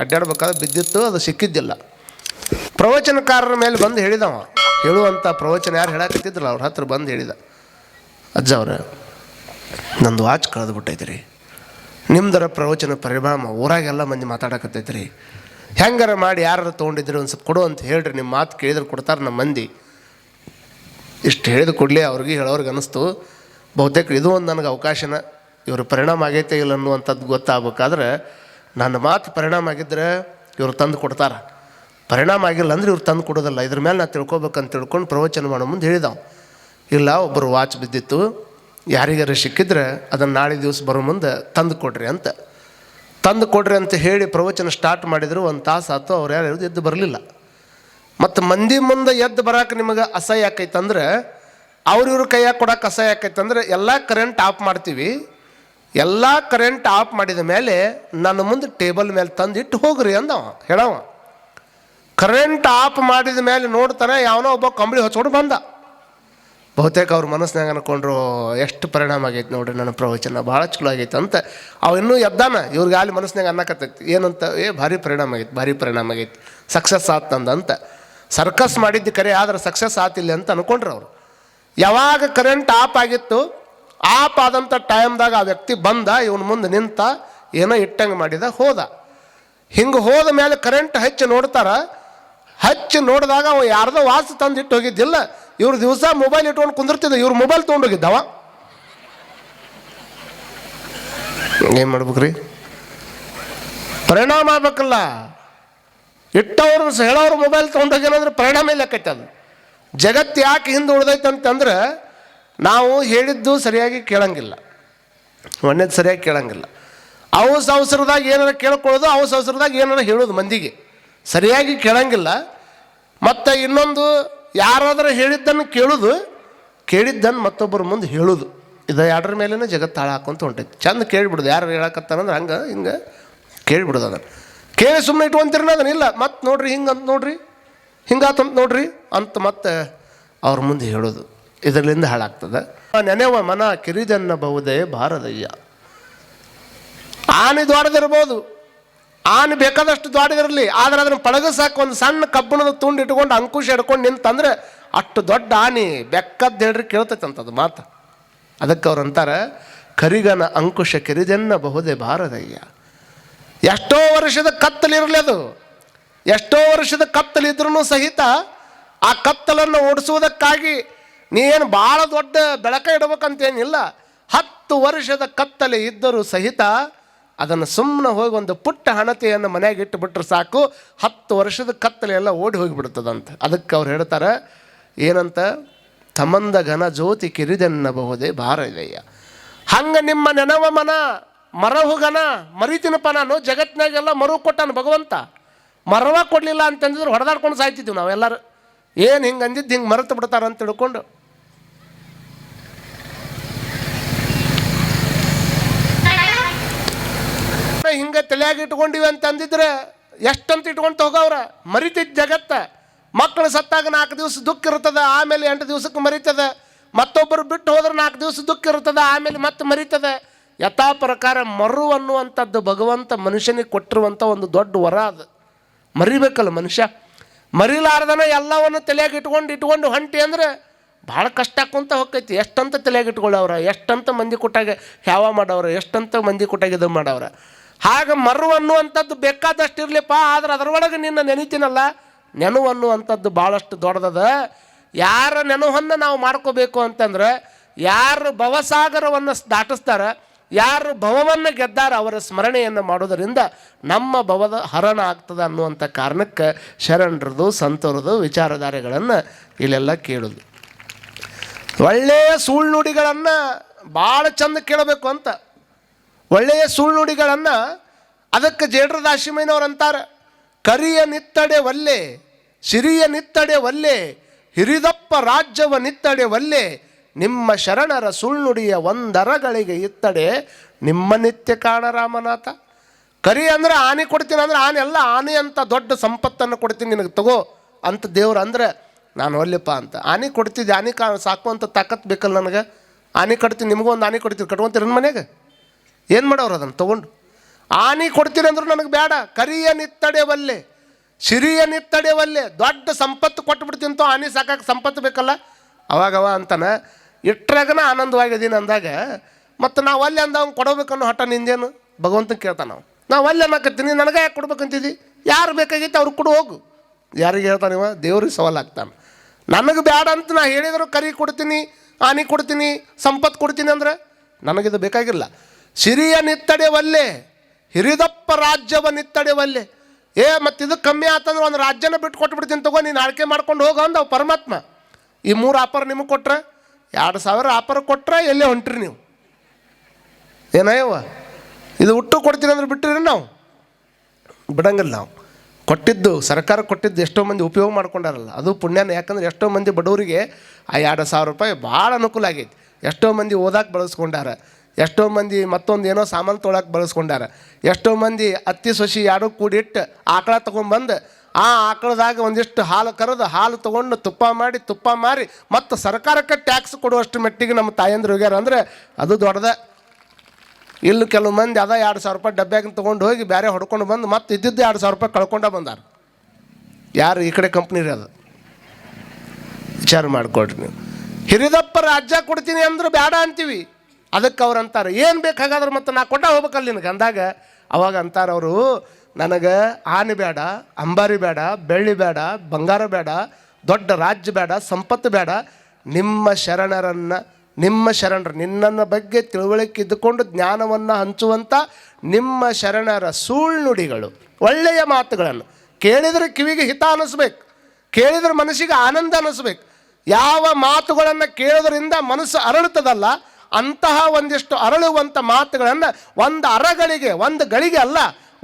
ಅಡ್ಡಾಡ್ಬೇಕಾದ್ರೆ ಬಿದ್ದಿತ್ತು, ಅದು ಸಿಕ್ಕಿದ್ದಿಲ್ಲ. ಪ್ರವಚನಕಾರರ ಮೇಲೆ ಬಂದು ಹೇಳಿದವ. ಹೇಳುವಂಥ ಪ್ರವಚನ ಯಾರು ಹೇಳಕತ್ತಿದ್ರಲ್ಲ, ಅವ್ರ ಹತ್ರ ಬಂದು ಹೇಳಿದ. ಅಜ್ಜ ಅವ್ರ, ನಂದು ವಾಚ್ ಕಳೆದುಬಿಟ್ಟೈತ್ರಿ ನಿಮ್ದರ ಪ್ರವಚನ ಪರಿಣಾಮ ಊರಾಗೆಲ್ಲ ಮಂದಿ ಮಾತಾಡಕತ್ತೈತ್ರಿ. ಹೆಂಗಾರ ಮಾಡಿ ಯಾರು ತೊಗೊಂಡಿದ್ರಿ ಒಂದು ಸ್ವಲ್ಪ ಕೊಡು ಅಂತ ಹೇಳ್ರಿ ನಿಮ್ಮ ಮಾತು ಕೇಳಿದ್ರೆ ಕೊಡ್ತಾರೆ ನಮ್ಮ ಮಂದಿ. ಇಷ್ಟು ಹೇಳಿದ ಕೂಡಲೇ ಅವ್ರಿಗೆ ಹೇಳೋರ್ಗೆ ಅನ್ನಿಸ್ತು ಬಹುತೇಕ ಇದು ಒಂದು ನನಗೆ ಅವಕಾಶನ. ಇವರು ಪರಿಣಾಮ ಆಗೈತೆ ಇಲ್ಲ ಅನ್ನುವಂಥದ್ದು ಗೊತ್ತಾಗಬೇಕಾದ್ರೆ ನನ್ನ ಮಾತು ಪರಿಣಾಮ ಆಗಿದ್ದರೆ ಇವರು ತಂದು ಕೊಡ್ತಾರೆ. ಪರಿಣಾಮ ಆಗಿಲ್ಲ ಅಂದ್ರೆ ಇವ್ರು ತಂದು ಕೊಡೋದಲ್ಲ. ಇದ್ರ ಮೇಲೆ ನಾನು ತಿಳ್ಕೊಬೇಕಂತ ತಿಳ್ಕೊಂಡು ಪ್ರವಚನ ಮಾಡೋ ಮುಂದೆ ಹೇಳಿದವು. ಇಲ್ಲ, ಒಬ್ಬರು ವಾಚ್ ಬಿದ್ದಿತ್ತು. ಯಾರಿಗಾರು ಸಿಕ್ಕಿದ್ರೆ ಅದನ್ನು ನಾಳೆ ದಿವಸ ಬರೋ ಮುಂದೆ ತಂದು ಕೊಡ್ರಿ ಅಂತ. ತಂದು ಕೊಡ್ರಿ ಅಂತ ಹೇಳಿ ಪ್ರವಚನ ಸ್ಟಾರ್ಟ್ ಮಾಡಿದ್ರು ಒಂದು ತಾಸು ಆಯ್ತು ಅವ್ರು ಯಾರು ಎದ್ದು ಬರಲಿಲ್ಲ. ಮತ್ತು ಮಂದಿ ಮುಂದೆ ಎದ್ದು ಬರೋಕೆ ನಿಮಗೆ ಅಸಹ್ಯ ಆಕೈತಂದ್ರೆ ಅವ್ರಿವ್ರ ಕೈಯಾಗ ಕೊಡಕ್ಕೆ ಅಸಹ್ಯ ಆಕೈತಂದ್ರೆ ಎಲ್ಲ ಕರೆಂಟ್ ಆಫ್ ಮಾಡ್ತೀವಿ. ಎಲ್ಲ ಕರೆಂಟ್ ಆಫ್ ಮಾಡಿದ ಮೇಲೆ ನನ್ನ ಮುಂದೆ ಟೇಬಲ್ ಮೇಲೆ ತಂದಿಟ್ಟು ಹೋಗ್ರಿ ಅಂದವ, ಹೇಳವ. ಕರೆಂಟ್ ಆಫ್ ಮಾಡಿದ ಮೇಲೆ ನೋಡ್ತಾನೆ ಯಾವನೋ ಒಬ್ಬ ಕಂಬಳಿ ಹೊಚ್ಕೊಂಡು ಬಂದ. ಬಹುತೇಕ ಅವ್ರ ಮನಸ್ಸಿನಾಗ ಅನ್ಕೊಂಡ್ರು, ಎಷ್ಟು ಪರಿಣಾಮ ಆಗೈತೆ ನೋಡ್ರಿ ನನ್ನ ಪ್ರವಚನ, ಭಾಳ ಚಲೋ ಆಗೈತೆ ಅಂತ. ಅವ ಇನ್ನೂ ಎದ್ದಾನ, ಇವ್ರಿಗೆ ಅಲ್ಲಿ ಮನಸ್ಸಿನಾಗ ಅನ್ನಕತ್ತೈತಿ, ಏನಂತ? ಏ, ಭಾರಿ ಪರಿಣಾಮ ಆಗೈತೆ, ಭಾರಿ ಪರಿಣಾಮ ಆಗೈತೆ ಸಕ್ಸಸ್ ಆತ ನಂದು ಅಂತ. ಸರ್ಕಸ್ ಮಾಡಿದ್ದು ಕರೆ ಆದ್ರೆ ಸಕ್ಸಸ್ ಆತಿಲ್ಲ ಅಂತ ಅನ್ಕೊಂಡ್ರು ಅವರು. ಯಾವಾಗ ಕರೆಂಟ್ ಆಫ್ ಆಗಿತ್ತು ಆಫ್ ಆದಂಥ ಟೈಮ್ದಾಗ ಆ ವ್ಯಕ್ತಿ ಬಂದ, ಇವನ ಮುಂದೆ ನಿಂತ, ಏನೋ ಇಟ್ಟಂಗೆ ಮಾಡಿದ, ಹೋದ. ಹಿಂಗೆ ಹೋದ ಮೇಲೆ ಕರೆಂಟ್ ಹಚ್ಚಿ ನೋಡ್ತಾರ. ಹಚ್ಚಿ ನೋಡಿದಾಗ ಅವ ಯಾರ್ದೋ ವಾಸ ತಂದು ಇಟ್ಟು ಹೋಗಿದ್ದಿಲ್ಲ. ಇವ್ರು ದಿವಸ ಮೊಬೈಲ್ ಇಟ್ಕೊಂಡು ಕುಂದಿರ್ತಿದ್ದ, ಇವ್ರು ಮೊಬೈಲ್ ತೊಗೊಂಡೋಗಿದ್ದವ ಏನು ಮಾಡ್ಬೇಕ್ರಿ? ಪರಿಣಾಮ ಆಗ್ಬೇಕಲ್ಲ. ಇಟ್ಟವ್ರು ಹೇಳೋರು ಮೊಬೈಲ್ ತೊಗೊಂಡೋಗ್ಯಾನಂದ್ರೆ ಪರಿಣಾಮ ಇಲ್ಲ ಅದು. ಜಗತ್ತು ಯಾಕೆ ಹಿಂದೆ ಉಳ್ದೈತೆ ಅಂತಂದ್ರೆ ನಾವು ಹೇಳಿದ್ದು ಸರಿಯಾಗಿ ಕೇಳಂಗಿಲ್ಲ. ಒಂದೇದು ಸರಿಯಾಗಿ ಕೇಳಂಗಿಲ್ಲ. ಅವಸ ಅವಸರದಾಗ ಏನಾರ ಕೇಳ್ಕೊಳ್ಳೋದು, ಅವಸ ಅವಸರದಾಗ ಏನಾರ ಹೇಳೋದು ಮಂದಿಗೆ. ಸರಿಯಾಗಿ ಕೇಳಂಗಿಲ್ಲ. ಮತ್ತು ಇನ್ನೊಂದು ಯಾರಾದರೂ ಹೇಳಿದ್ದನ್ನು ಕೇಳೋದು, ಕೇಳಿದ್ದನ್ನು ಮತ್ತೊಬ್ಬರ ಮುಂದೆ ಹೇಳೋದು. ಇದು ಎರಡರ ಮೇಲೇ ಜಗತ್ತು ತಾಳ ಹಾಕೊಂತ ಹೊಂಟೈತಿ. ಚಂದ ಕೇಳಿಬಿಡೋದು. ಯಾರು ಹೇಳಕತ್ತಾರಂದ್ರೆ ಹಂಗೆ, ಹಿಂಗೆ ಕೇಳಿಬಿಡೋದು ಅದನ್ನು. ಕೇಳಿ ಸುಮ್ಮನೆ ಅದನ್ನ? ಇಲ್ಲ. ಮತ್ತೆ ನೋಡ್ರಿ ಹಿಂಗೆ ಅಂತ ನೋಡ್ರಿ ಹಿಂಗಾತಂತ ನೋಡ್ರಿ ಅಂತ ಮತ್ತೆ ಅವ್ರ ಮುಂದೆ ಹೇಳೋದು. ಇದರಿಂದ ಹಾಳಾಗ್ತದೆ. ನೆನೆವ ಮನ ಕಿರಿದನ್ನಬಹುದೇ ಭಾರದಯ್ಯ ಆನೆ ದ್ವಾರದಿರ್ಬೋದು ಆನೆ ಬೇಕಾದಷ್ಟು ದ್ವಾಡದಿರಲಿ ಆದ್ರೆ ಅದನ್ನು ಪಳಗಸಾಕ ಒಂದು ಸಣ್ಣ ಕಬ್ಬಿಣದ ತುಂಡು ಇಟ್ಕೊಂಡು ಅಂಕುಶ ಹಿಡ್ಕೊಂಡು ನಿಂತಂದ್ರೆ ಅಷ್ಟು ದೊಡ್ಡ ಆನೆ ಬೆಕ್ಕದ್ದು ಹೇಳ್ರಿ ಕೇಳ್ತೈತೆ ಅಂತದು ಮಾತು. ಅದಕ್ಕೆ ಅವ್ರು ಅಂತಾರೆ, ಕರಿಗನ ಅಂಕುಶ ಕಿರಿದೆನ್ನ ಬಹುದೇ ಭಾರದಯ್ಯ ಎಷ್ಟೋ ವರ್ಷದ ಕತ್ತಲಿರಲಿ ಅದು. ಎಷ್ಟೋ ವರ್ಷದ ಕತ್ತಲಿದ್ರೂ ಸಹಿತ ಆ ಕತ್ತಲನ್ನು ಓಡಿಸುವುದಕ್ಕಾಗಿ ನೀನು ಭಾಳ ದೊಡ್ಡ ಬೆಳಕ ಇಡಬೇಕಂತೇನಿಲ್ಲ, ಹತ್ತು ವರ್ಷದ ಕತ್ತಲೆ ಇದ್ದರೂ ಸಹಿತ ಅದನ್ನು ಸುಮ್ಮನೆ ಹೋಗಿ ಒಂದು ಪುಟ್ಟ ಹಣತೆಯನ್ನು ಮನೆಗೆ ಇಟ್ಟುಬಿಟ್ರೆ ಸಾಕು, ಹತ್ತು ವರ್ಷದ ಕತ್ತಲೆ ಎಲ್ಲ ಓಡಿ ಹೋಗಿಬಿಡ್ತದಂತ. ಅದಕ್ಕೆ ಅವ್ರು ಹೇಳ್ತಾರೆ, ಏನಂತ? ತಮಂದ ಘನ ಜ್ಯೋತಿ ಕಿರಿದೆನ್ನಬಹುದೇ ಭಾರದಯ್ಯ ಹಂಗೆ ನಿಮ್ಮ ನೆನವ ಮನ ಮರಹುಗನ ಮರಿತಿನಪ್ಪ ನಾನು ಜಗತ್ತಿನಾಗೆಲ್ಲ ಮರು ಕೊಟ್ಟಾನ ಭಗವಂತ. ಮರವ ಕೊಡಲಿಲ್ಲ ಅಂತಂದಿದ್ರೆ ಹೊಡೆದಾಡ್ಕೊಂಡು ಸಾಯ್ತಿದ್ವಿ ನಾವೆಲ್ಲರೂ. ಏನು ಹಿಂಗೆ ಅಂದಿದ್ದು ಹಿಂಗೆ ಮರೆತು ಬಿಡ್ತಾರಂತ ತಿಳ್ಕೊಂಡು ಹಿಂಗೆ ತಲೆಯಾಗಿ ಇಟ್ಕೊಂಡಿವಿ ಅಂತ ಅಂದಿದ್ರೆ ಎಷ್ಟಂತ ಇಟ್ಕೊಂತ ಹೋಗವ್ರ ಮರಿತಿದ್ದ ಜಗತ್ತ. ಮಕ್ಕಳು ಸತ್ತಾಗ ನಾಲ್ಕು ದಿವಸ ದುಃಖ ಇರ್ತದ, ಆಮೇಲೆ ಎಂಟು ದಿವಸಕ್ಕೆ ಮರಿತದ. ಮತ್ತೊಬ್ಬರು ಬಿಟ್ಟು ಹೋದ್ರೆ ನಾಲ್ಕು ದಿವಸ ದುಃಖ ಇರ್ತದ, ಆಮೇಲೆ ಮತ್ತೆ ಮರಿತದ. ಯಥಾ ಪ್ರಕಾರ ಮರು ಅನ್ನುವಂಥದ್ದು ಭಗವಂತ ಮನುಷ್ಯನಿಗೆ ಕೊಟ್ಟಿರುವಂಥ ಒಂದು ದೊಡ್ಡ ವರ ಅದು. ಮರಿಬೇಕಲ್ಲ ಮನುಷ್ಯ? ಮರಿಲಾರ್ದನ ಎಲ್ಲವನ್ನು ತಲೆಯಾಗಿ ಇಟ್ಕೊಂಡು ಇಟ್ಕೊಂಡು ಹೊಂಟಿ ಅಂದ್ರೆ ಭಾಳ ಕಷ್ಟ ಆಕೊಂತ ಹೋಗ್ತೈತಿ ಎಷ್ಟಂತ ತಲೆಯಾಗಿ ಇಟ್ಕೊಳ್ಳೋವ್ರ? ಎಷ್ಟಂತ ಮಂದಿ ಕೊಟ್ಟಾಗ ಹ್ಯಾವ ಮಾಡವ್ರ? ಎಷ್ಟಂತ ಮಂದಿ ಕೊಟ್ಟಾಗ ಇದು ಮಾಡವ್ರ? ಹಾಗೆ ಮರು ಅನ್ನುವಂಥದ್ದು ಬೇಕಾದಷ್ಟು ಇರಲಿಪ್ಪ ಆದ್ರೆ ಅದರೊಳಗೆ ನಿನ್ನ ನೆನಿತೀನಲ್ಲ. ನೆನವು ಅನ್ನುವಂಥದ್ದು ಭಾಳಷ್ಟು ದೊಡ್ಡದದ. ಯಾರ ನೆನವನ್ನು ನಾವು ಮಾಡ್ಕೋಬೇಕು ಅಂತಂದ್ರೆ, ಯಾರು ಭವಸಾಗರವನ್ನು ದಾಟಿಸ್ತಾರೆ, ಯಾರು ಭವವನ್ನು ಗೆದ್ದಾರ, ಅವರ ಸ್ಮರಣೆಯನ್ನು ಮಾಡೋದರಿಂದ ನಮ್ಮ ಭವದ ಹರಣ ಆಗ್ತದೆ ಅನ್ನುವಂಥ ಕಾರಣಕ್ಕೆ ಶರಣರದು, ಸಂತರದು ವಿಚಾರಧಾರೆಗಳನ್ನು ಇಲ್ಲೆಲ್ಲ ಕೇಳೋದು. ಒಳ್ಳೆಯ ಸುಳ್ಳುಡಿಗಳನ್ನು ಭಾಳ ಚಂದ ಕೇಳಬೇಕು ಅಂತ. ಒಳ್ಳೆಯ ಸುಳ್ಳುಡಿಗಳನ್ನು ಅದಕ್ಕೆ ಜೇಡ್ರ ಅಂತಾರೆ. ಕರಿಯ ನಿತ್ತಡೆ ಒಲ್ಲೆ, ಸಿರಿಯ ನಿತ್ತಡೆ ಒಲ್ಲೆ, ಹಿರಿದಪ್ಪ ರಾಜ್ಯವ ನಿತ್ತಡೆ ಒಲ್ಲೆ, ನಿಮ್ಮ ಶರಣರ ಸುಳ್ಳುಡಿಯ ಒಂದರಗಳಿಗೆ ಇತ್ತಡೆ, ನಿಮ್ಮ ನಿತ್ಯ ಕಾಣ ರಾಮನಾಥ ಕರಿ ಅಂದ್ರೆ ಆನೆ ಕೊಡ್ತೀನಿ ಅಂದ್ರೆ ಆನೆ ಅಲ್ಲ, ಆನೆ ಅಂತ ದೊಡ್ಡ ಸಂಪತ್ತನ್ನು ಕೊಡ್ತೀನಿ ನಿನಗೆ ತಗೋ ಅಂತ ದೇವ್ರು ಅಂದರೆ, ನಾನು ಒಲ್ಲಿಪ್ಪ ಅಂತ. ಆನೆ ಕೊಡ್ತಿದ್ದೆ, ಆನೆ ಕಾ ಸಾಕುವಂಥ ತಾಕತ್ ಬೇಕಲ್ಲ ನನಗೆ. ಆನೆ ಕಟ್ತೀನಿ, ನಿಮಗೂ ಒಂದು ಆನೆ ಕೊಡ್ತೀವಿ ಕಟ್ಕೊಂತೀರ ಮನೆಗೆ? ಏನು ಮಾಡೋರು ಅದನ್ನು? ತೊಗೊಂಡು. ಆನಿ ಕೊಡ್ತೀನಿ ಅಂದ್ರು ನನಗೆ ಬೇಡ. ಕರಿಯ ನಿತ್ತಡೆವಲ್ಲೆ, ಸಿರಿಯ ನಿತ್ತಡೆವಲ್ಲೆ, ದೊಡ್ಡ ಸಂಪತ್ತು ಕೊಟ್ಬಿಡ್ತೀಂತೋ ಆನಿ ಸಾಕಕ್ಕೆ ಸಂಪತ್ತು ಬೇಕಲ್ಲ? ಅವಾಗ ಅವ ಇಟ್ರಾಗನ ಆನಂದವಾಗಿ ಆನಂದವಾಗಿದ್ದೀನಿ ಅಂದಾಗ, ಮತ್ತು ನಾವು ಅಲ್ಲಿ ಅಂದ ಅವ್ನು ಕೊಡಬೇಕನ್ನೋ ಹಠ ನಿಂದೇನು? ಭಗವಂತನ ಕೇಳ್ತಾನೆ ನಾವು ನಾವು ಅಲ್ಲಿ ಅನ್ನಕತ್ತೀನಿ, ನನಗೆ ಯಾಕೆ ಕೊಡ್ಬೇಕಂತಿದ್ದಿ ಯಾರು ಬೇಕಾಗಿತ್ತು ಅವ್ರಿಗೆ ಕೊಡು ಹೋಗು. ಯಾರಿಗೆ ಹೇಳ್ತಾನೆ ಇವ? ದೇವ್ರಿಗೆ ಸವಾಲಾಗ್ತಾನೆ. ನನಗೆ ಬೇಡ ಅಂತ ನಾ ಹೇಳಿದ್ರು ಕರಿ ಕೊಡ್ತೀನಿ, ಆನಿ ಕೊಡ್ತೀನಿ, ಸಂಪತ್ತು ಕೊಡ್ತೀನಿ ಅಂದ್ರೆ ನನಗಿದು ಬೇಕಾಗಿಲ್ಲ. ಸಿರಿಯ ನಿತ್ತಡೆವಲ್ಲೆ, ಹಿರಿದಪ್ಪ ರಾಜ್ಯವ ನಿತ್ತಡೆವಲ್ಲೆ. ಏ ಮತ್ತು ಇದು ಕಮ್ಮಿ ಆತಂದ್ರೆ ಒಂದು ರಾಜ್ಯನ ಬಿಟ್ಟು ಕೊಟ್ಬಿಡ್ತೀನಿ ತಗೋ, ನೀನು ಆಳ್ಕೆ ಮಾಡ್ಕೊಂಡು ಹೋಗೋ ಅಂದವು ಪರಮಾತ್ಮ. ಈ ಮೂರು ಆಪರ್ ನಿಮಗೆ ಕೊಟ್ರೆ? ಎರಡು ಸಾವಿರ ಆಪರ್ ಕೊಟ್ರೆ ಎಲ್ಲೇ ಹೊಂಟ್ರಿ ನೀವು? ಏನಯ್ಯವ ಇದು ಹುಟ್ಟು ಕೊಡ್ತೀನಿ ಅಂದ್ರೆ ಬಿಟ್ಟಿರಿ ನಾವು? ಬಿಡಂಗಿಲ್ಲ ನಾವು. ಕೊಟ್ಟಿದ್ದು, ಸರ್ಕಾರ ಕೊಟ್ಟಿದ್ದು ಎಷ್ಟೋ ಮಂದಿ ಉಪಯೋಗ ಮಾಡ್ಕೊಂಡಾರಲ್ಲ. ಅದು ಪುಣ್ಯನ, ಯಾಕಂದ್ರೆ ಎಷ್ಟೋ ಮಂದಿ ಬಡವರಿಗೆ ಆ ಎರಡು ಸಾವಿರ ರೂಪಾಯಿ ಭಾಳ ಅನುಕೂಲ ಆಗೈತಿ. ಎಷ್ಟೋ ಮಂದಿ ಓದಾಕೆ ಬಳಸ್ಕೊಂಡಾರ. ಎಷ್ಟೋ ಮಂದಿ ಮತ್ತೊಂದು ಏನೋ ಸಾಮಾನು ತೊಳಕ್ಕೆ ಬಳಸ್ಕೊಂಡಾರ. ಎಷ್ಟೋ ಮಂದಿ ಅತ್ತಿ ಸೊಸಿ ಎರಡು ಕೂಡಿಟ್ಟು ಆಕಳ ತೊಗೊಂಬಂದು ಆ ಆಕಳದಾಗ ಒಂದಿಷ್ಟು ಹಾಲು ಕರೆದು ಹಾಲು ತೊಗೊಂಡು ತುಪ್ಪ ಮಾಡಿ, ತುಪ್ಪ ಮಾರಿ ಮತ್ತು ಸರ್ಕಾರಕ್ಕೆ ಟ್ಯಾಕ್ಸ್ ಕೊಡುವಷ್ಟು ಮೆಟ್ಟಿಗೆ ನಮ್ಮ ತಾಯಂದ್ರು ಹೋಗ್ಯಾರ ಅಂದರೆ ಅದು ದೊಡ್ಡದ. ಇಲ್ಲಿ ಕೆಲವು ಮಂದಿ ಅದ ಎರಡು ಸಾವಿರ ರೂಪಾಯಿ ಡಬ್ಬ್ಯಾಗ ತೊಗೊಂಡು ಹೋಗಿ ಬೇರೆ ಹೊಡ್ಕೊಂಡು ಬಂದು ಮತ್ತೆ ಇದ್ದಿದ್ದು ಎರಡು ಸಾವಿರ ರೂಪಾಯಿ ಕಳ್ಕೊಂಡ ಬಂದಾರ. ಯಾರು ಈ ಕಡೆ ಕಂಪ್ನಿ ರೀ ಅದು? ವಿಚಾರ ಮಾಡಿಕೊಡ್ರಿ ನೀವು. ಹಿರಿದಪ್ಪ ರಾಜ್ಯ ಕೊಡ್ತೀನಿ ಅಂದ್ರೆ ಬೇಡ ಅಂತೀವಿ. ಅದಕ್ಕೆ ಅವ್ರು ಅಂತಾರೆ, ಏನು ಬೇಕಾಗಾದ್ರೆ ಮತ್ತೆ ನಾ ಕೊಟ್ಟ ಹೋಗ್ಬೇಕಲ್ಲ ನಿನಗೆ? ಅಂದಾಗ ಅವಾಗ ಅಂತಾರೆ ಅವರು, ನನಗೆ ಆನೆ ಬೇಡ, ಅಂಬಾರಿ ಬೇಡ, ಬೆಳ್ಳಿ ಬೇಡ, ಬಂಗಾರ ಬೇಡ, ದೊಡ್ಡ ರಾಜ್ಯ ಬೇಡ, ಸಂಪತ್ತು ಬೇಡ. ನಿಮ್ಮ ಶರಣರನ್ನು, ನಿಮ್ಮ ಶರಣರು, ನಿನ್ನನ್ನ ಬಗ್ಗೆ ತಿಳುವಳಿಕೆ ಇದ್ದುಕೊಂಡು ಜ್ಞಾನವನ್ನು ಹಂಚುವಂಥ ನಿಮ್ಮ ಶರಣರ ಸುಳ್ನುಡಿಗಳು. ಒಳ್ಳೆಯ ಮಾತುಗಳನ್ನು. ಕೇಳಿದರೆ ಕಿವಿಗೆ ಹಿತ ಅನ್ನಿಸ್ಬೇಕು ಕೇಳಿದ್ರೆ ಮನಸ್ಸಿಗೆ ಆನಂದ ಅನ್ನಿಸ್ಬೇಕು ಯಾವ ಮಾತುಗಳನ್ನು ಕೇಳೋದ್ರಿಂದ ಮನಸ್ಸು ಅರಳುತ್ತದಲ್ಲ ಅಂತಹ ಒಂದಿಷ್ಟು ಅರಳುವಂಥ ಮಾತುಗಳನ್ನು ಒಂದು ಅರಗಳಿಗೆ, ಒಂದು ಗಳಿಗೆ ಅಲ್ಲ,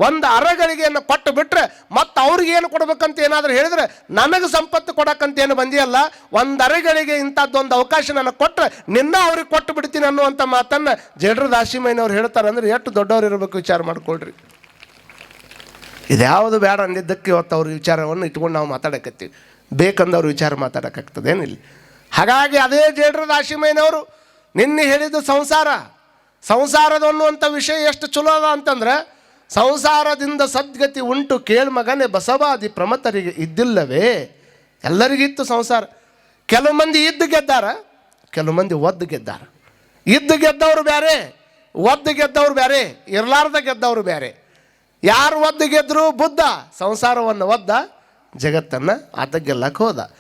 ಒಂದು ಅರಗಳಿಗೆಯನ್ನು ಕೊಟ್ಟು ಬಿಟ್ಟರೆ ಮತ್ತೆ ಅವ್ರಿಗೆ ಏನು ಕೊಡ್ಬೇಕಂತ ಏನಾದರೂ ಹೇಳಿದ್ರೆ ನನಗೆ ಸಂಪತ್ತು ಕೊಡೋಕ್ಕಂತ ಏನು ಬಂದಿಯಲ್ಲ, ಒಂದು ಅರಗಳಿಗೆ ಇಂಥದ್ದೊಂದು ಅವಕಾಶ ನನಗೆ ಕೊಟ್ಟರೆ ನಿನ್ನ ಅವ್ರಿಗೆ ಕೊಟ್ಟು ಬಿಡ್ತೀನಿ ಅನ್ನುವಂಥ ಮಾತನ್ನು ಜಡ್ರ ದಾಸಿಮಯ್ಯನವ್ರು ಹೇಳ್ತಾರೆ ಅಂದರೆ ಎಷ್ಟು ದೊಡ್ಡವ್ರು ಇರಬೇಕು ವಿಚಾರ ಮಾಡ್ಕೊಳ್ರಿ. ಇದ್ಯಾವುದು ಬೇಡ ಅಂದಿದ್ದಕ್ಕೆ ಇವತ್ತು ಅವ್ರ ವಿಚಾರವನ್ನು ಇಟ್ಕೊಂಡು ನಾವು ಮಾತಾಡಕತ್ತೀವಿ. ಬೇಕಂದವ್ರು ವಿಚಾರ ಮಾತಾಡೋಕ್ಕಾಗ್ತದೆ ಏನಿಲ್ಲ ಹಾಗಾಗಿ ಅದೇ ಜೇಡ್ರ ದಾಶಿಮಯ್ಯನವರು ನಿನ್ನೆ ಹೇಳಿದ್ದು ಸಂಸಾರ ಸಂಸಾರದ ಅನ್ನುವಂಥ ವಿಷಯ ಎಷ್ಟು ಚಲೋ ಅದ ಅಂತಂದ್ರೆ, ಸಂಸಾರದಿಂದ ಸದ್ಗತಿ ಉಂಟು ಕೇಳ್ಮಗನೆ ಬಸವಾದಿ ಪ್ರಮತರಿಗೆ ಇದ್ದಿಲ್ಲವೇ? ಎಲ್ಲರಿಗಿತ್ತು ಸಂಸಾರ. ಕೆಲವು ಮಂದಿ ಇದ್ದು ಗೆದ್ದಾರ, ಕೆಲವು ಮಂದಿ ಒದ್ದು ಗೆದ್ದಾರ. ಇದ್ದು ಗೆದ್ದವರು ಬೇರೆ ಒದ್ದು ಗೆದ್ದವ್ರು ಬೇರೆ ಇರಲಾರ್ದ ಗೆದ್ದವರು ಬೇರೆ ಯಾರು ಒದ್ದು ಗೆದ್ದರು ಬುದ್ಧ. ಸಂಸಾರವನ್ನು ಒದ್ದ ಜಗತ್ತನ್ನು ಆತ ಗೆಲ್ಲಕ್ಕೆ ಹೋದ.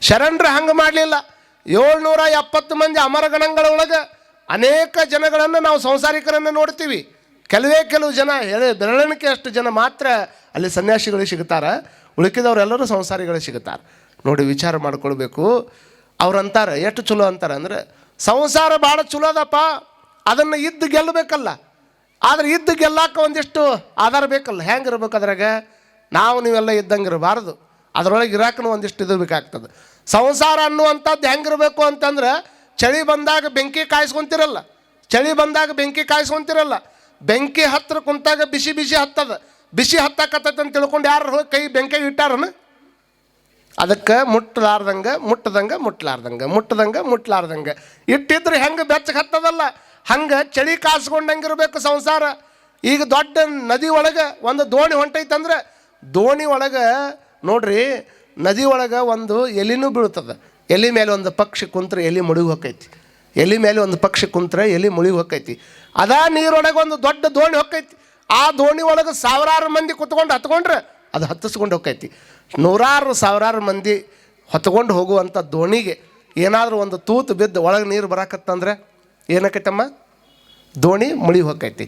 ಶರಣರು ಹಂಗೆ ಮಾಡಲಿಲ್ಲ. ಏಳ್ನೂರ ಎಪ್ಪತ್ತು ಮಂದಿ ಅಮರಗಣಗಳ ಒಳಗೆ ಅನೇಕ ಜನಗಳನ್ನು ನಾವು ಸಂಸಾರಿಕರನ್ನು ನೋಡ್ತೀವಿ. ಕೆಲವೇ ಕೆಲವು ಜನ ಬೆರಳಿಕೆ ಅಷ್ಟು ಜನ ಮಾತ್ರ ಅಲ್ಲಿ ಸನ್ಯಾಸಿಗಳು ಸಿಗುತ್ತಾರೆ. ಉಳುಕಿದವರೆಲ್ಲರೂ ಸಂಸಾರಿಗಳು ಸಿಗುತ್ತಾರೆ. ನೋಡಿ ವಿಚಾರ ಮಾಡ್ಕೊಳ್ಬೇಕು. ಅವ್ರಂತಾರೆ ಎಷ್ಟು ಚಲೋ ಅಂತಾರೆ ಅಂದರೆ, ಸಂಸಾರ ಭಾಳ ಚಲೋ ಅದಪ್ಪ. ಅದನ್ನು ಇದ್ದು ಗೆಲ್ಲಬೇಕಲ್ಲ. ಆದರೆ ಇದ್ದು ಗೆಲ್ಲಾಕ ಒಂದಿಷ್ಟು ಆಧಾರ ಬೇಕಲ್ಲ. ಹೆಂಗಿರ್ಬೇಕು ಅದ್ರಾಗ? ನಾವು ನೀವೆಲ್ಲ ಇದ್ದಂಗೆ ಇರಬಾರ್ದು. ಅದರೊಳಗೆ ಇರಾಕನು ಒಂದಿಷ್ಟು ಇದು ಬೇಕಾಗ್ತದೆ. ಸಂಸಾರ ಅನ್ನುವಂಥದ್ದು ಹೆಂಗಿರಬೇಕು ಅಂತಂದ್ರೆ ಚಳಿ ಬಂದಾಗ ಬೆಂಕಿ ಕಾಯಿಸ್ಕೊಂತಿರಲ್ಲ, ಚಳಿ ಬಂದಾಗ ಬೆಂಕಿ ಕಾಯಿಸ್ಕೊಂತಿರಲ್ಲ, ಬೆಂಕಿ ಹತ್ತಿರ ಕುಂತಾಗ ಬಿಸಿ ಬಿಸಿ ಹತ್ತದ, ಬಿಸಿ ಹತ್ತಕತ್ತೈತೆ ಅಂತ ತಿಳ್ಕೊಂಡು ಯಾರು ಹೋಗಿ ಕೈ ಬೆಂಕಿಗೆ ಇಟ್ಟಾರನು? ಅದಕ್ಕೆ ಮುಟ್ಟಲಾರ್ದಂಗೆ ಮುಟ್ಟದಂಗೆ, ಮುಟ್ಲಾರ್ದಂಗೆ ಮುಟ್ಟದಂಗೆ, ಮುಟ್ಲಾರ್ದಂಗೆ. ಇಟ್ಟಿದ್ರೆ ಹೆಂಗೆ ಬೆಚ್ಚಗೆ ಹತ್ತದಲ್ಲ? ಹಂಗೆ ಚಳಿ ಕಾಸ್ಕೊಂಡಂಗಿರಬೇಕು ಸಂಸಾರ. ಈಗ ದೊಡ್ಡ ನದಿ ಒಳಗೆ ಒಂದು ದೋಣಿ ಹೊಂಟೈತಂದ್ರೆ, ದೋಣಿ ಒಳಗೆ ನೋಡ್ರಿ ನದಿ ಒಳಗೆ ಒಂದು ಎಲಿನೂ ಬೀಳ್ತದೆ. ಎಲಿ ಮೇಲೆ ಒಂದು ಪಕ್ಷಿ ಕುಂತ್ರೆ ಎಲಿ ಮುಳುಗಿ ಹೊಕ್ಕೈತಿ ಎಲಿ ಮೇಲೆ ಒಂದು ಪಕ್ಷಿ ಕುಂತ್ರೆ ಎಲಿ ಮುಳುಗಿ ಹೊಕ್ಕೈತಿ ಅದಾ ನೀರೊಳಗೆ ಒಂದು ದೊಡ್ಡ ದೋಣಿ ಹೊಕ್ಕೈತಿ. ಆ ದೋಣಿ ಒಳಗೆ ಸಾವಿರಾರು ಮಂದಿ ಕುತ್ಕೊಂಡು ಹತ್ಕೊಂಡ್ರೆ ಅದು ಹತ್ತಿಸ್ಕೊಂಡು ಹೋಕೈತಿ ನೂರಾರು ಸಾವಿರಾರು ಮಂದಿ ಹೊತ್ಕೊಂಡು ಹೋಗುವಂಥ ದೋಣಿಗೆ ಏನಾದರೂ ಒಂದು ತೂತು ಬಿದ್ದು ಒಳಗೆ ನೀರು ಬರಾಕತ್ತಂದ್ರೆ ಏನಕ್ಕೈತಮ್ಮ ದೋಣಿ ಮುಳಿ ಹೋಗೈತಿ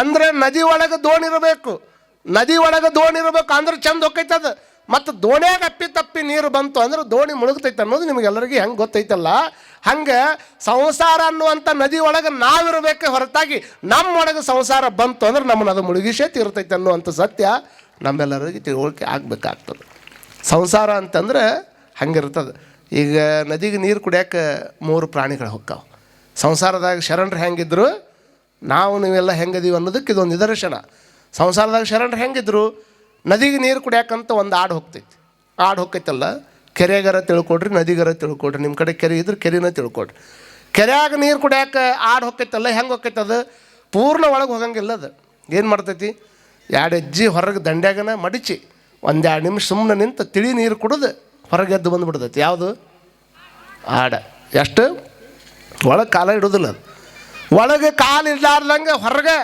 ಅಂದ್ರೆ ನದಿ ಒಳಗೆ ದೋಣಿ ಇರಬೇಕು. ನದಿ ಒಳಗೆ ದೋಣಿ ಇರಬೇಕು ಅಂದ್ರೆ ಚಂದ ಹೋಗೈತೆ ಅದು ಮತ್ತು ದೋಣಿಯಾಗ ಅಪ್ಪಿ ತಪ್ಪಿ ನೀರು ಬಂತು ಅಂದ್ರೆ ದೋಣಿ ಮುಳುಗ್ತೈತೆ ಅನ್ನೋದು ನಿಮಗೆಲ್ಲರಿಗೂ ಹೆಂಗೆ ಗೊತ್ತೈತಲ್ಲ? ಹಂಗೆ ಸಂಸಾರ ಅನ್ನುವಂಥ ನದಿ ಒಳಗೆ ನಾವಿರಬೇಕೆ ಹೊರತಾಗಿ ನಮ್ಮೊಳಗೆ ಸಂಸಾರ ಬಂತು ಅಂದ್ರೆ ನಮ್ಮನ್ನು ಅದು ಮುಳುಗಿಸೇ ತೀರ್ತೈತೆ ಅನ್ನುವಂಥ ಸತ್ಯ ನಮ್ಮೆಲ್ಲರಿಗೆ ತಿಳುವಳಿಕೆ ಆಗಬೇಕಾಗ್ತದೆ. ಸಂಸಾರ ಅಂತಂದ್ರೆ ಹಂಗಿರ್ತದೆ. ಈಗ ನದಿಗೆ ನೀರು ಕುಡಿಯೋಕೆ ಮೂರು ಪ್ರಾಣಿಗಳು ಹೊಕ್ಕಾವು. ಸಂಸಾರದಾಗ ಶರಣರು ಹೆಂಗಿದ್ರು? ನಾವು ನೀವೆಲ್ಲ ಹೆಂಗದೀವಿ ಅನ್ನೋದಕ್ಕೆ ಇದೊಂದು ನಿದರ್ಶನ. ಸಂಸಾರದಾಗ ಶರಣರು ಹೆಂಗಿದ್ರು? ನದಿಗೆ ನೀರು ಕುಡಿಯಾಕಂತ ಒಂದು ಆಡು ಹೋಗ್ತೈತಿ. ಆಡು ಹೋಗ್ತೈತಲ್ಲ, ಕೆರೆಗಾರ ತಿಳ್ಕೊಡ್ರಿ ನದಿಗಾರ ತಿಳ್ಕೊಡ್ರಿ ನಿಮ್ಮ ಕಡೆ ಕೆರೆ ಇದ್ರೆ ಕೆರೆನ ತಿಳ್ಕೊಡ್ರಿ ಕೆರೆಯಾಗ ನೀರು ಕುಡಿಯಾಕ ಆಡು ಹೋಗ್ತೈತಲ್ಲ, ಹೆಂಗೆ ಅದು? ಪೂರ್ಣ ಒಳಗೆ ಹೋಗಂಗಿಲ್ಲ ಅದು. ಏನು ಮಾಡ್ತೈತಿ? ಎರಡು ಹೆಜ್ಜೆ ಹೊರಗೆ ದಂಡ್ಯಾಗನ ಮಡಿಚಿ, ಒಂದೆರಡು ನಿಮಿಷ ಸುಮ್ಮನೆ ನಿಂತು ತಿಳಿ ನೀರು ಕುಡಿದು, ಹೊರಗೆ ಎದ್ದು ಬಂದುಬಿಡ್ತೈತಿ. ಯಾವುದು? ಆಡ. ಎಷ್ಟು? ಒಳಗೆ ಕಾಲ ಇಡೋದಿಲ್ಲ ಅದು. ಒಳಗೆ ಕಾಲು ಇಡ್ಲಾರ್ದಂಗೆ ಹೊರಗೆ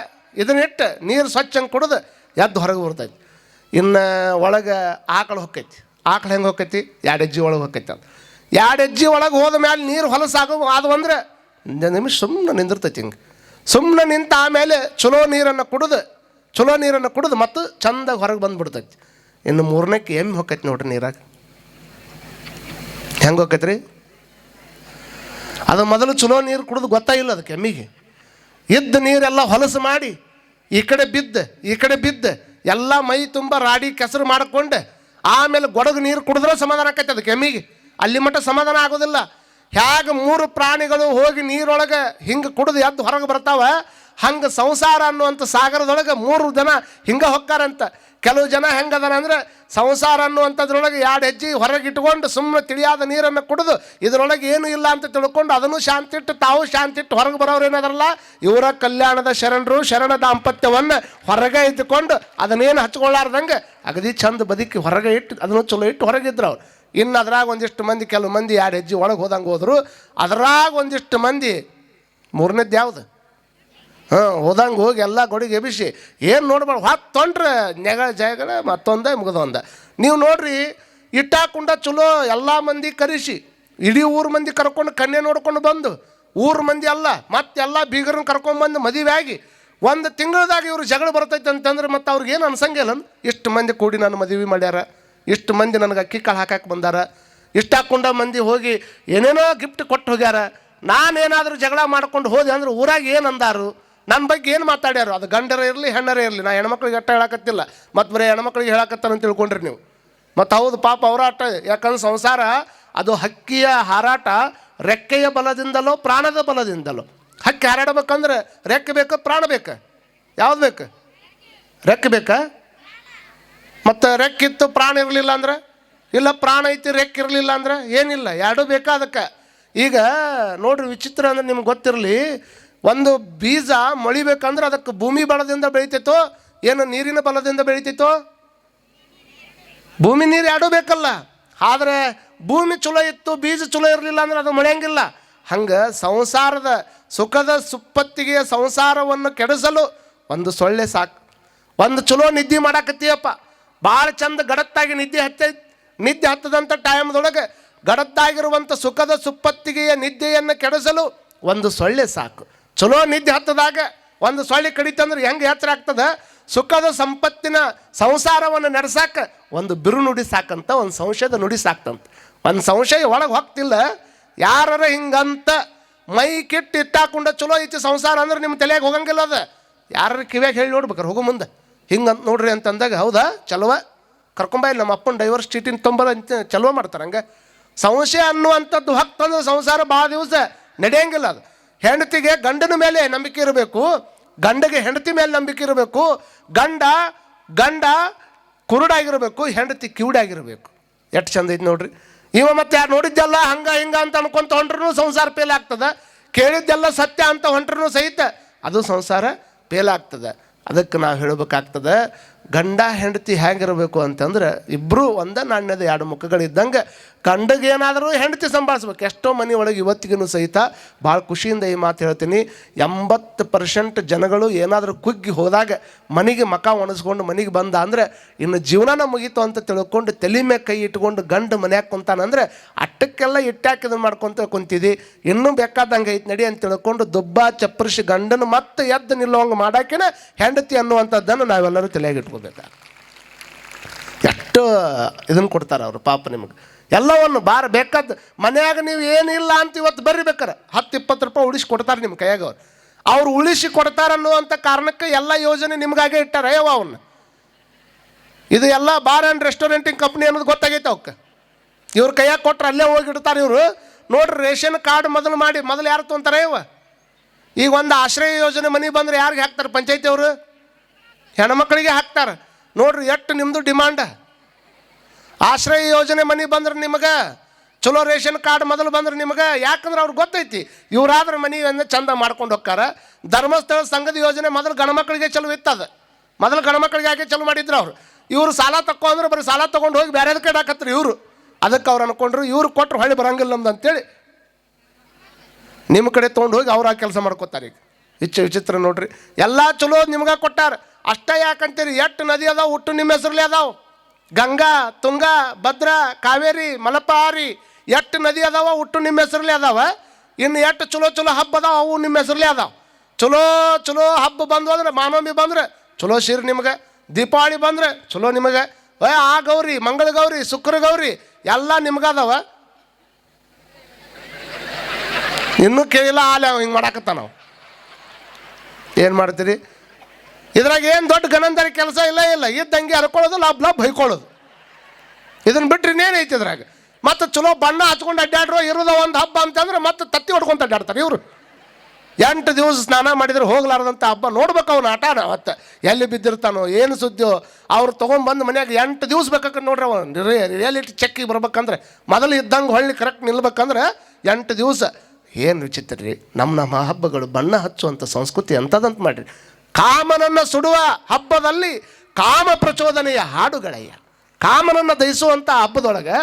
ಇದನ್ನಿಟ್ಟು ನೀರು ಸ್ವಚ್ಛಂಗೆ ಕುಡಿದು, ಎದ್ದು ಹೊರಗೆ ಬರ್ತೈತಿ. ಇನ್ನು ಒಳಗೆ ಆಕಳು ಹೊಕ್ಕೈತಿ. ಆಕಳು ಹೆಂಗೆ ಹೊಕ್ಕೈತಿ? ಎರಡು ಹೆಜ್ಜೆ ಒಳಗೆ ಹೊಕ್ಕೈತಿ ಅದು. ಎರಡು ಹೆಜ್ಜೆ ಒಳಗೆ ಹೋದ ಮೇಲೆ ನೀರು ಹೊಲಸಾಗೋ ಅದು ಅಂದ್ರೆ ನಿಮಿಷ ಸುಮ್ಮನೆ ನಿಂದಿರ್ತೈತಿ ಹಿಂಗೆ. ಸುಮ್ಮನೆ ನಿಂತ ಆಮೇಲೆ ಚಲೋ ನೀರನ್ನು ಕುಡಿದು ಚಲೋ ನೀರನ್ನು ಕುಡಿದು ಮತ್ತು ಚಂದಾಗಿ ಹೊರಗೆ ಬಂದುಬಿಡ್ತೈತಿ. ಇನ್ನು ಮೂರನೇಕ್ಕೆ ಎಮ್ಮೆ ಹೊಕ್ಕೈತಿ ನೋಡ್ರಿ ನೀರಾಗ. ಹೆಂಗೆ ಹೊಕ್ಕೈತಿ ರೀ ಅದು ಮೊದಲು ಚಲೋ ನೀರು ಕುಡಿದು ಗೊತ್ತಾಗಿಲ್ಲ ಅದಕ್ಕೆ ಎಮ್ಮಿಗೆ. ಇದ್ದ ನೀರೆಲ್ಲ ಹೊಲಸು ಮಾಡಿ ಈ ಕಡೆ ಬಿದ್ದು, ಈ ಕಡೆ ಬಿದ್ದು ಎಲ್ಲ ಮೈ ತುಂಬ ರಾಡಿ ಕೆಸರು ಮಾಡಿಕೊಂಡು. ಆಮೇಲೆ ಗೊಡಗು ನೀರು ಕುಡಿದ್ರೆ ಸಮಾಧಾನ ಆಕೈತೆ ಅದು ಕೆಮ್ಮಿಗೆ. ಅಲ್ಲಿ ಮಟ್ಟ ಸಮಾಧಾನ ಆಗೋದಿಲ್ಲ. ಹೇಗೆ ಮೂರು ಪ್ರಾಣಿಗಳು ಹೋಗಿ ನೀರೊಳಗೆ ಹಿಂಗೆ ಕುಡಿದು ಎದ್ದು ಹೊರಗೆ ಬರ್ತಾವ, ಹಂಗೆ ಸಂಸಾರ ಅನ್ನುವಂಥ ಸಾಗರದೊಳಗೆ ಮೂರು ಜನ ಹಿಂಗೆ ಹೊಕ್ಕಾರಂತ. ಕೆಲವು ಜನ ಹೆಂಗದಾನ ಅಂದರೆ ಸಂಸಾರ ಅನ್ನುವಂಥದ್ರೊಳಗೆ ಎರಡು ಹೆಜ್ಜೆ ಹೊರಗೆ ಇಟ್ಕೊಂಡು ಸುಮ್ಮನೆ ತಿಳಿಯಾದ ನೀರನ್ನು ಕುಡಿದು ಇದರೊಳಗೆ ಏನೂ ಇಲ್ಲ ಅಂತ ತಿಳ್ಕೊಂಡು ಅದನ್ನು ಶಾಂತಿ ಇಟ್ಟು ತಾವು ಶಾಂತಿ ಇಟ್ಟು ಹೊರಗೆ ಬರೋರು ಏನದಾರಲ್ಲ? ಇವರ ಕಲ್ಯಾಣದ ಶರಣರು, ಶರಣ ದಾಂಪತ್ಯವನ್ನು ಹೊರಗೆ ಇದ್ದುಕೊಂಡು ಅದನ್ನೇನು ಹಚ್ಕೊಳ್ಳಾರ್ದಂಗೆ ಅಗದಿ ಚಂದ ಬದುಕಿ ಹೊರಗೆ ಇಟ್ಟು ಅದನ್ನು ಚಲೋ ಇಟ್ಟು ಹೊರಗಿದ್ರು ಅವ್ರು. ಇನ್ನು ಅದ್ರಾಗ ಒಂದಿಷ್ಟು ಮಂದಿ, ಕೆಲವು ಮಂದಿ ಎರಡು ಹೆಜ್ಜೆ ಒಳಗೆ ಹೋದಂಗೆ ಹೋದರು. ಅದರಾಗ ಒಂದಿಷ್ಟು ಮಂದಿ, ಮೂರನೇದ್ದು ಯಾವುದು? ಹಾಂ, ಹೋದಂಗೆ ಹೋಗಿ ಎಲ್ಲ ಗೊಡಿಗೆ ಎಬಿಸಿ ಏನು ನೋಡ್ಬೇಡ ಹೊತ್ತು ತೊಂಡ್ರೆ, ನೆಗಳ ಜಯಗಳ ಮತ್ತೊಂದೇ ಮುಗಿದೊಂದ. ನೀವು ನೋಡ್ರಿ ಇಟ್ಟಾಕುಂಡ ಚಲೋ ಎಲ್ಲ ಮಂದಿ ಕರೆಸಿ. ಇಡೀ ಊರು ಮಂದಿ ಕರ್ಕೊಂಡು ಕನ್ಯೆ ನೋಡ್ಕೊಂಡು ಬಂದು. ಊರು ಮಂದಿ ಅಲ್ಲ ಮತ್ತೆಲ್ಲ ಬೀಗರನ್ನ ಕರ್ಕೊಂಡ್ಬಂದು ಮದುವೆ ಆಗಿ. ಒಂದು ತಿಂಗಳದಾಗ ಇವರು ಜಗಳ ಬರ್ತೈತೆ ಅಂತಂದ್ರೆ ಮತ್ತು ಅವ್ರಿಗೆ ಏನು ಅನ್ಸಂಗಿಲ್ಲ ಇಷ್ಟು ಮಂದಿ ಕೂಡಿ ನಾನು ಮದುವೆ ಮಾಡ್ಯಾರ. ಇಷ್ಟು ಮಂದಿ ನನಗೆ ಅಕ್ಕಿ ಕಾಳು ಹಾಕಕ್ಕೆ ಬಂದಾರ. ಇಷ್ಟಾಕೊಂಡ ಮಂದಿ ಹೋಗಿ ಏನೇನೋ ಗಿಫ್ಟ್ ಕೊಟ್ಟು ಹೋಗ್ಯಾರ. ನಾನೇನಾದರೂ ಜಗಳ ಮಾಡ್ಕೊಂಡು ಹೋದೆ ಅಂದ್ರೆ ಊರಾಗ ಏನು ಅಂದಾರು? ನನ್ನ ಬಗ್ಗೆ ಏನು ಮಾತಾಡ್ಯಾರು? ಅದು ಗಂಡರ ಇರಲಿ, ಹೆಣ್ಣರೇ ಇರಲಿ. ನಾ ಹೆಣ್ಮಕ್ಳಿಗೆ ಅಟ್ಟ ಹೇಳಕತ್ತಿಲ್ಲ. ಮತ್ತು ಬರೀ ಹೆಣ್ಮಕ್ಳಿಗೆ ಹೇಳಕತ್ತಾರ ಅಂತ ತಿಳ್ಕೊಂಡ್ರಿ ನೀವು. ಮತ್ತು ಹೌದು, ಪಾಪ ಅವರ ಅಟ್ಟ ಯಾಕಂದ್ರೆ ಸಂಸಾರ ಅದು ಹಕ್ಕಿಯ ಹಾರಾಟ ರೆಕ್ಕೆಯ ಬಲದಿಂದಲೋ ಪ್ರಾಣದ ಬಲದಿಂದಲೋ. ಹಕ್ಕಿ ಹಾರಾಡಬೇಕಂದ್ರೆ ರೆಕ್ಕೆ ಬೇಕು, ಪ್ರಾಣ ಬೇಕು. ಯಾವ್ದು ಬೇಕು? ರೆಕ್ಕೆ ಬೇಕಾ? ಮತ್ತು ರೆಕ್ಕಿತ್ತು ಪ್ರಾಣ ಇರಲಿಲ್ಲ ಅಂದ್ರೆ? ಇಲ್ಲ, ಪ್ರಾಣ ಐತಿ, ರೆಕ್ಕೆ ಇರಲಿಲ್ಲ ಅಂದ್ರೆ? ಏನಿಲ್ಲ. ಎರಡೂ ಬೇಕಾ ಅದಕ್ಕೆ? ಈಗ ನೋಡ್ರಿ ವಿಚಿತ್ರ ಅಂದ್ರೆ ನಿಮ್ಗೆ ಗೊತ್ತಿರಲಿ. ಒಂದು ಬೀಜ ಮೊಳಿಬೇಕಂದ್ರೆ ಅದಕ್ಕೆ ಭೂಮಿ ಬಲದಿಂದ ಬೆಳಿತಿತ್ತು ಏನು ನೀರಿನ ಬಲದಿಂದ ಬೆಳಿತಿತ್ತು ಭೂಮಿ ನೀರು ಎರಡೂ ಬೇಕಲ್ಲ. ಆದರೆ ಭೂಮಿ ಚಲೋ ಇತ್ತು, ಬೀಜ ಚಲೋ ಇರಲಿಲ್ಲ ಅಂದ್ರೆ ಅದು ಮೊಳೆಯಂಗಿಲ್ಲ. ಹಂಗೆ ಸಂಸಾರದ ಸುಖದ ಸುಪ್ಪತ್ತಿಗೆ ಸಂಸಾರವನ್ನು ಕೆಡಿಸಲು ಒಂದು ಸೊಳ್ಳೆ ಸಾಕು. ಒಂದು ಚಲೋ ನಿದ್ದೆ ಮಾಡಾಕತ್ತೀಯಪ್ಪ. ಭಾಳ ಚಂದ ಗಡತ್ತಾಗಿ ನಿದ್ದೆ ಹತ್ತ, ನಿದ್ದೆ ಹತ್ತದಂಥ ಟೈಮ್ದೊಳಗೆ ಗಡತ್ತಾಗಿರುವಂಥ ಸುಖದ ಸುಪ್ಪತ್ತಿಗೆಯ ನಿದ್ದೆಯನ್ನು ಕೆಡಿಸಲು ಒಂದು ಸೊಳ್ಳೆ ಸಾಕು. ಚಲೋ ನಿದ್ದೆ ಹತ್ತದಾಗ ಒಂದು ಸೊಳ್ಳೆ ಕಡಿತಂದ್ರೆ ಹೆಂಗೆ ಎಚ್ಚರ ಆಗ್ತದೆ? ಸುಖದ ಸಂಪತ್ತಿನ ಸಂಸಾರವನ್ನು ನಡೆಸಾಕ ಒಂದು ಬಿರು ನುಡಿ ಸಾಕಂತ ಒಂದು ಸಂಶಯದ ನುಡಿ ಸಾಕ್ತಂತ ಒಂದು ಸಂಶಯ ಒಳಗೆ ಹೋಗ್ತಿಲ್ಲ. ಯಾರರ ಹಿಂಗಂತ ಮೈ ಕೆಟ್ಟು ಇಟ್ಟಾಕೊಂಡ ಚಲೋ ಐತಿ ಸಂಸಾರ ಅಂದ್ರೆ ನಿಮ್ಮ ತಲೆಯಾಗ ಹೋಗಂಗಿಲ್ಲ ಅದ. ಯಾರು ಕಿವ್ಯಾಗ ಹೇಳಿ ನೋಡ್ಬೇಕಾರೆ, ಹೋಗೋ ಮುಂದೆ. ಹಿಂಗಂತ ನೋಡ್ರಿ ಅಂತಂದಾಗ, ಹೌದಾ? ಚಲೋ ಕರ್ಕೊಂಬ ಇಲ್ಲಿ ನಮ್ಮ ಅಪ್ಪನ ಡೈವರ್ಸ್ ಚೀಟಿನ ತೊಂಬರ ಅಂತ ಚಲೋ ಮಾಡ್ತಾರೆ ಹಂಗೆ ಸಂಶಯ ಅನ್ನುವಂಥದ್ದು ಹಕ್ತಂದ್ರೆ ಸಂಸಾರ ಭಾಳ ದಿವಸ ನಡೆಯಂಗಿಲ್ಲ ಅದು. ಹೆಂಡತಿಗೆ ಗಂಡನ ಮೇಲೆ ನಂಬಿಕೆ ಇರಬೇಕು, ಗಂಡಗೆ ಹೆಂಡತಿ ಮೇಲೆ ನಂಬಿಕೆ ಇರಬೇಕು, ಗಂಡ ಗಂಡ ಕುರುಡಾಗಿರಬೇಕು, ಹೆಂಡತಿ ಕಿವುಡಾಗಿರಬೇಕು. ಎಷ್ಟು ಚಂದ ಐತೆ ನೋಡ್ರಿ. ಇವ ಮತ್ತೆ ಯಾರು ನೋಡಿದ್ದೆಲ್ಲ ಹಂಗ, ಹಿಂಗ ಅಂತ ಅನ್ಕೊಂತ ಹೊಂಟ್ರು ಸಂಸಾರ ಫೇಲ್ ಆಗ್ತದ. ಕೇಳಿದ್ದೆಲ್ಲ ಸತ್ಯ ಅಂತ ಹೊಂಟ್ರು ಸಹಿತ ಅದು ಸಂಸಾರ ಫೇಲ್ ಆಗ್ತದೆ. ಅದಕ್ಕೆ ನಾವು ಹೇಳಬೇಕಾಗ್ತದೆ ಗಂಡ ಹೆಂಡತಿ ಹೆಂಗಿರಬೇಕು ಅಂತಂದ್ರೆ ಇಬ್ಬರೂ ಒಂದ ನಾಣ್ಯದ ಎರಡು ಮುಖಗಳಿದ್ದಂಗೆ ಗಂಡಗೇನಾದರೂ ಹೆಂಡತಿ ಸಂಭಾಳಿಸ್ಬೇಕು. ಎಷ್ಟೋ ಮನೆ ಒಳಗೆ ಇವತ್ತಿಗೂ ಸಹಿತ ಭಾಳ ಖುಷಿಯಿಂದ ಈ ಮಾತು ಹೇಳ್ತೀನಿ. ಎಂಬತ್ತು ಪರ್ಸೆಂಟ್ ಜನಗಳು ಏನಾದರೂ ಕುಗ್ಗಿ ಹೋದಾಗ ಮನೆಗೆ ಮಕ ಒಣಸ್ಕೊಂಡು ಮನೆಗೆ ಬಂದ ಅಂದರೆ ಇನ್ನು ಜೀವನನ ಮುಗೀತು ಅಂತ ತಿಳ್ಕೊಂಡು ತಲೆ ಮೇಲೆ ಕೈ ಇಟ್ಕೊಂಡು ಗಂಡು ಮನ್ಯಾಗ ಕುಂತಾನಂದ್ರೆ ಅಟ್ಟಕ್ಕೆಲ್ಲ ಇಟ್ಟಾಕಿದ್ ಮಾಡ್ಕೊತ ಕುಂತಿದ್ದಿ ಇನ್ನೂ ಬೇಕಾದಂಗೆ ಐತೆ ನಡಿ ಅಂತ ತಿಳ್ಕೊಂಡು ದುಬ್ಬ ಚಪ್ಪರಿಸಿ ಗಂಡನ ಮತ್ತೆ ಎದ್ದು ನಿಲ್ಲೋಂಗೆ ಮಾಡಾಕಿನ ಹೆಂಡತಿ ಅನ್ನುವಂಥದ್ದನ್ನು ನಾವೆಲ್ಲರೂ ತಲೆಯಾಗಿ ಇಟ್ಕೋಬೇಕು ಎಷ್ಟು ಇದನ್ನು ಕೊಡ್ತಾರೆ ಅವರು, ಪಾಪ ನಿಮಗೆ. ಎಲ್ಲವನ್ನು ಬಾರ ಬೇಕಾದ ಮನೆಯಾಗ ನೀವು ಏನಿಲ್ಲ ಅಂತ ಇವತ್ತು ಬರ್ರಿ ಬೇಕಾರೆ ಹತ್ತು ಇಪ್ಪತ್ತು ರೂಪಾಯಿ ಉಳಿಸಿ ಕೊಡ್ತಾರೆ ನಿಮ್ಮ ಕೈಯಾಗ ಅವ್ರು. ಅವ್ರು ಉಳಿಸಿ ಕೊಡ್ತಾರೆ ಅನ್ನುವಂಥ ಕಾರಣಕ್ಕೆ ಎಲ್ಲ ಯೋಜನೆ ನಿಮ್ಗಾಗೆ ಇಟ್ಟಾರೆ. ಯಾವ ಅವನ್ನ ಇದು ಎಲ್ಲ ಬಾರ್ ಆ್ಯಂಡ್ ರೆಸ್ಟೋರೆಂಟಿಂಗ್ ಕಂಪ್ನಿ ಅನ್ನೋದು ಗೊತ್ತಾಗೈತೆ ಅವಕ್ಕೆ ಇವ್ರ ಕೈಯಾಗ ಕೊಟ್ರೆ ಅಲ್ಲೇ ಹೋಗಿಡ್ತಾರೆ ಇವರು. ನೋಡ್ರಿ, ರೇಷನ್ ಕಾರ್ಡ್ ಮೊದಲು ಮಾಡಿ, ಮೊದಲು ಯಾರು ತೊಂತಾರೆ ಇವ ಈಗ ಒಂದು ಆಶ್ರಯ ಯೋಜನೆ ಮನೆ ಬಂದ್ರೆ ಯಾರಿಗೆ ಹಾಕ್ತಾರೆ ಪಂಚಾಯತಿ ಅವರು? ಹೆಣ್ಮಕ್ಳಿಗೆ ಹಾಕ್ತಾರೆ. ನೋಡ್ರಿ, ಎಷ್ಟು ನಿಮ್ಮದು ಡಿಮಾಂಡ? ಆಶ್ರಯ ಯೋಜನೆ ಮನೆ ಬಂದ್ರೆ ನಿಮಗೆ, ಚಲೋ ರೇಷನ್ ಕಾರ್ಡ್ ಮೊದಲು ಬಂದ್ರೆ ನಿಮಗೆ, ಯಾಕಂದ್ರೆ ಅವ್ರಿಗೆ ಗೊತ್ತೈತಿ, ಇವರಾದ್ರೆ ಮನೆಯನ್ನು ಚಂದ ಮಾಡ್ಕೊಂಡು ಹೋಗ್ತಾರೆ. ಧರ್ಮಸ್ಥಳ ಸಂಘದ ಯೋಜನೆ ಮೊದಲು ಗಣಮಕ್ಕಳಿಗೆ ಚಲೋ ಇತ್ತದ. ಮೊದಲು ಗಣಮಕ್ಕಳಿಗೆ ಯಾಕೆ ಚಲೋ ಮಾಡಿದ್ರು ಅವ್ರು. ಇವರು ಸಾಲ ತಕ್ಕೋ ಅಂದ್ರೆ ಬರೀ ಸಾಲ ತೊಗೊಂಡು ಹೋಗಿ ಬೇರೆದ ಕಡೆ ಹಾಕತ್ರಿ ಇವರು? ಅದಕ್ಕೆ ಅವ್ರು ಅನ್ಕೊಂಡ್ರು, ಇವ್ರು ಕೊಟ್ಟರು ಹೊಳ್ಳಿ ಬರಂಗಿಲ್ಲ ನಮ್ದು ಅಂತೇಳಿ ನಿಮ್ಮ ಕಡೆ ತೊಗೊಂಡು ಹೋಗಿ ಅವ್ರು ಆ ಕೆಲಸ ಮಾಡ್ಕೋತಾರೆ ಈಗ ವಿಚ ವಿಚಿತ್ರ ನೋಡ್ರಿ. ಎಲ್ಲ ಚಲೋ ನಿಮ್ಗೆ ಕೊಟ್ಟಾರ. ಅಷ್ಟೇ ಯಾಕಂತೀರಿ? ಎಷ್ಟು ನದಿ ಅದಾವ, ಹುಟ್ಟು ನಿಮ್ಮ ಹೆಸರಲ್ಲಿ ಅದಾವ? ಗಂಗಾ, ತುಂಗಾ, ಭದ್ರಾ, ಕಾವೇರಿ ಮಲಪಾರಿ ಎಷ್ಟು ನದಿ ಅದಾವ, ಹುಟ್ಟು ನಿಮ್ಮ ಹೆಸರಲ್ಲಿ ಅದಾವ? ಇನ್ನು ಎಷ್ಟು ಚಲೋ ಚಲೋ ಹಬ್ಬ ಅದಾವ, ಅವು ನಿಮ್ಮ ಹೆಸರಲ್ಲಿ ಅದಾವ. ಚಲೋ ಚಲೋ ಹಬ್ಬ ಬಂದು ಅಂದ್ರೆ ಮಾನವಮಿ ಬಂದ್ರೆ ಚಲೋ ಶಿರ್ ನಿಮ್ಗೆ. ದೀಪಾವಳಿ ಬಂದ್ರೆ ಚಲೋ ನಿಮಗೆ. ಏ, ಆ ಗೌರಿ, ಮಂಗಳ ಗೌರಿ, ಶುಕ್ರ ಗೌರಿ ಎಲ್ಲ ನಿಮ್ಗದಾವ ಇನ್ನೂ ಕೇಳಿಲ್ಲ, ಆಲೆ ಹಿಂಗೆ ಮಾಡಾಕತ್ತ ನಾವು ಏನು ಮಾಡ್ತೀರಿ? ಇದ್ರಾಗ ಏನು ದೊಡ್ಡ ಗಣಂದರಿ ಕೆಲಸ ಇಲ್ಲ ಇಲ್ಲ. ಇದ್ದಂಗೆ ಹರ್ಕೊಳ್ಳೋದು ಲಾಭ ಲಬ್ ಹೈಕೊಳ್ಳೋದು. ಇದನ್ನ ಬಿಟ್ರೆ ಇನ್ನೇನೈತಿ ಇದ್ರಾಗ? ಮತ್ತೆ ಚಲೋ ಬಣ್ಣ ಹಚ್ಕೊಂಡು ಅಡ್ಡಾಡ್ರೋ ಇರೋದ ಒಂದು ಹಬ್ಬ ಅಂತಂದ್ರೆ ಮತ್ತೆ ತತ್ತಿ ಹೊಡ್ಕೊಂತ ಅಡ್ಡಾಡ್ತಾರೆ ಇವರು. ಎಂಟು ದಿವಸ ಸ್ನಾನ ಮಾಡಿದ್ರೆ ಹೋಗ್ಲಾರ್ದಂಥ ಹಬ್ಬ ನೋಡ್ಬೇಕು ಅವ್ನ ಆಟಾಡ ಮತ್ತೆ ಎಲ್ಲಿ ಬಿದ್ದಿರ್ತಾನೋ, ಏನು ಸುದ್ದಿಯೋ. ಅವ್ರು ತೊಗೊಂಡ್ಬಂದು ಮನ್ಯಾಗ ಎಂಟು ದಿವಸ ಬೇಕಾಕ ನೋಡ್ರಿ ಅವ ರಿಯಾಲಿಟಿ ಚೆಕ್ಕಿಗೆ ಬರ್ಬೇಕಂದ್ರೆ ಮೊದಲು ಇದ್ದಂಗೆ ಹೊಳ್ಳಿ ಕರೆಕ್ಟ್ ನಿಲ್ಬೇಕಂದ್ರೆ ಎಂಟು ದಿವಸ. ಏನು ವಿಚಿತ್ರ ರೀ, ನಮ್ಮ ನಮ್ಮ ಹಬ್ಬಗಳು ಬಣ್ಣ ಹಚ್ಚುವಂಥ ಸಂಸ್ಕೃತಿ ಅಂಥದ್ದಂತ ಮಾಡ್ರಿ. ಕಾಮನನ್ನು ಸುಡುವ ಹಬ್ಬದಲ್ಲಿ ಕಾಮ ಪ್ರಚೋದನೆಯ ಹಾಡುಗಳಯ್ಯ. ಕಾಮನನ್ನು ದಹಿಸುವಂಥ ಹಬ್ಬದೊಳಗೆ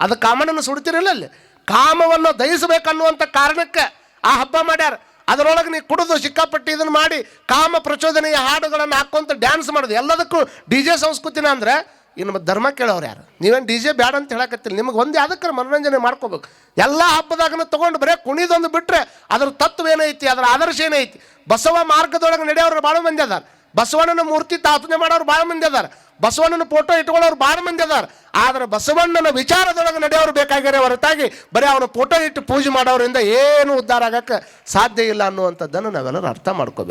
ಅದು ಕಾಮನನ್ನು ಸುಡ್ತಿರಲಿಲ್ಲ ಅಲ್ಲಿ. ಕಾಮವನ್ನು ದಹಿಸಬೇಕನ್ನುವಂಥ ಕಾರಣಕ್ಕೆ ಆ ಹಬ್ಬ ಮಾಡ್ಯಾರ. ಅದರೊಳಗೆ ನೀವು ಕುಡಿದು ಸಿಕ್ಕಾಪಟ್ಟಿ ಇದನ್ನು ಮಾಡಿ ಕಾಮ ಪ್ರಚೋದನೆಯ ಹಾಡುಗಳನ್ನು ಹಾಕ್ಕೊಂತ ಡ್ಯಾನ್ಸ್ ಮಾಡೋದು. ಎಲ್ಲದಕ್ಕೂ ಡಿ ಜೆ ಸಂಸ್ಕೃತಿನ ಅಂದ್ರೆ ಇನ್ನು ಧರ್ಮ ಕೇಳೋರು ಯಾರು? ನೀವೇನು ಡಿ ಜೆ ಬ್ಯಾಡ ಅಂತ ಹೇಳಕತ್ತಿಲ್ಲ. ನಿಮಗೆ ಒಂದು ಅದಕ್ಕೆ ಮನೋರಂಜನೆ ಮಾಡ್ಕೋಬೇಕು. ಎಲ್ಲ ಹಬ್ಬದಾಗನ ತೊಗೊಂಡು ಬರೀ ಕುಣಿದೊಂದು ಬಿಟ್ಟರೆ ಅದ್ರ ತತ್ವ ಏನೈತಿ, ಅದರ ಆದರ್ಶ ಏನೈತಿ? ಬಸವ ಮಾರ್ಗದೊಳಗೆ ನಡೆಯೋರು ಭಾಳ ಮಂದಿ ಅದಾರ. ಬಸವಣ್ಣನ ಮೂರ್ತಿ ತಾತನೆ ಮಾಡೋರು ಭಾಳ ಮಂದಿ ಅದಾರ. ಬಸವಣ್ಣನ ಫೋಟೋ ಇಟ್ಕೊಳ್ಳೋರು ಭಾಳ ಮಂದಿ ಅದಾರ. ಆದ್ರೆ ಬಸವಣ್ಣನ ವಿಚಾರದೊಳಗೆ ನಡೆಯೋರು ಬೇಕಾಗ್ಯಾರ ಹೊರತಾಗಿ ಬರೀ ಅವನ ಫೋಟೋ ಇಟ್ಟು ಪೂಜೆ ಮಾಡೋರಿಂದ ಏನು ಉದ್ಧಾರ ಆಗಕ್ಕೆ ಸಾಧ್ಯ ಇಲ್ಲ ಅನ್ನುವಂಥದ್ದನ್ನು ನಾವೆಲ್ಲರೂ ಅರ್ಥ ಮಾಡ್ಕೋಬೇಕು.